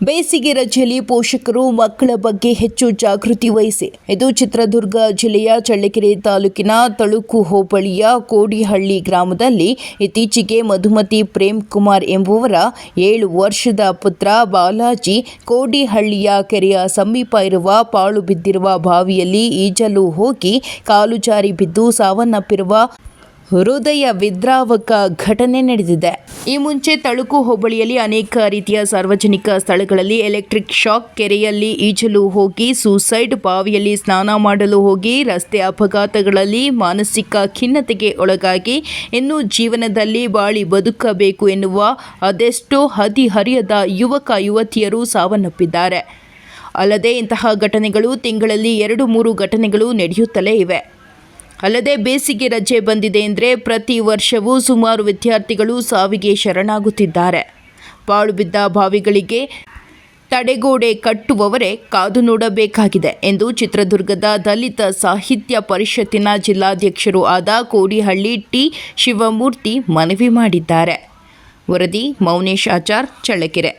ಬೇಸಿಗೆ ರಜೆಯಲ್ಲಿ ಪೋಷಕರು ಮಕ್ಕಳ ಬಗ್ಗೆ ಹೆಚ್ಚು ಜಾಗೃತಿ ವಹಿಸಿ. ಇದು ಚಿತ್ರದುರ್ಗ ಜಿಲ್ಲೆಯ ಚಳ್ಳಕೆರೆ ತಾಲೂಕಿನ ತಳುಕು ಹೋಬಳಿಯ ಕೋಡಿಹಳ್ಳಿ ಗ್ರಾಮದಲ್ಲಿ ಇತ್ತೀಚೆಗೆ ಮಧುಮತಿ ಪ್ರೇಮ್ ಕುಮಾರ್ ಎಂಬುವರ ಏಳು ವರ್ಷದ ಪುತ್ರ ಬಾಲಾಜಿ ಕೋಡಿಹಳ್ಳಿಯ ಕೆರೆಯ ಸಮೀಪ ಇರುವ ಪಾಳು ಬಿದ್ದಿರುವ ಬಾವಿಯಲ್ಲಿ ಈಜಲು ಹೋಗಿ ಕಾಲು ಜಾರಿ ಬಿದ್ದು ಸಾವನ್ನಪ್ಪಿರುವ ಹೃದಯ ವಿದ್ರಾವಕ ಘಟನೆ ನಡೆದಿದೆ. ಈ ಮುಂಚೆ ತಳುಕು ಹೋಬಳಿಯಲ್ಲಿ ಅನೇಕ ರೀತಿಯ ಸಾರ್ವಜನಿಕ ಸ್ಥಳಗಳಲ್ಲಿ ಎಲೆಕ್ಟ್ರಿಕ್ ಶಾಕ್ ಕೆರೆಯಲ್ಲಿ ಈಜಲು ಹೋಗಿ, ಸೂಸೈಡ್ ಬಾವಿಯಲ್ಲಿ ಸ್ನಾನ ಮಾಡಲು ಹೋಗಿ, ರಸ್ತೆ ಅಪಘಾತಗಳಲ್ಲಿ ಮಾನಸಿಕ ಖಿನ್ನತೆಗೆ ಒಳಗಾಗಿ ಇನ್ನೂ ಜೀವನದಲ್ಲಿ ಬಾಳಿ ಬದುಕಬೇಕು ಎನ್ನುವ ಅದೆಷ್ಟೋ ಹದಿಹರಿಯದ ಯುವಕ ಯುವತಿಯರು ಸಾವನ್ನಪ್ಪಿದ್ದಾರೆ. ಅಲ್ಲದೆ ಇಂತಹ ಘಟನೆಗಳು ತಿಂಗಳಲ್ಲಿ ಎರಡು ಮೂರು ಘಟನೆಗಳು ನಡೆಯುತ್ತಲೇ ಇವೆ. ಅಲ್ಲದೆ ಬೇಸಿಗೆ ರಜೆ ಬಂದಿದೆ ಎಂದರೆ ಪ್ರತಿ ವರ್ಷವೂ ಸುಮಾರು ವಿದ್ಯಾರ್ಥಿಗಳು ಸಾವಿಗೆ ಶರಣಾಗುತ್ತಿದ್ದಾರೆ. ಪಾಳು ಬಿದ್ದ ಬಾವಿಗಳಿಗೆ ತಡೆಗೋಡೆ ಕಟ್ಟುವವರೇ ಕಾದು ನೋಡಬೇಕಾಗಿದೆ ಎಂದು ಚಿತ್ರದುರ್ಗದ ದಲಿತ ಸಾಹಿತ್ಯ ಪರಿಷತ್ತಿನ ಜಿಲ್ಲಾಧ್ಯಕ್ಷರೂ ಆದ ಕೋಡಿಹಳ್ಳಿ ಟಿ ಶಿವಮೂರ್ತಿ ಮನವಿ ಮಾಡಿದ್ದಾರೆ. ವರದಿ ಮೌನೇಶ್ ಆಚಾರ್, ಚಳ್ಳಕೆರೆ.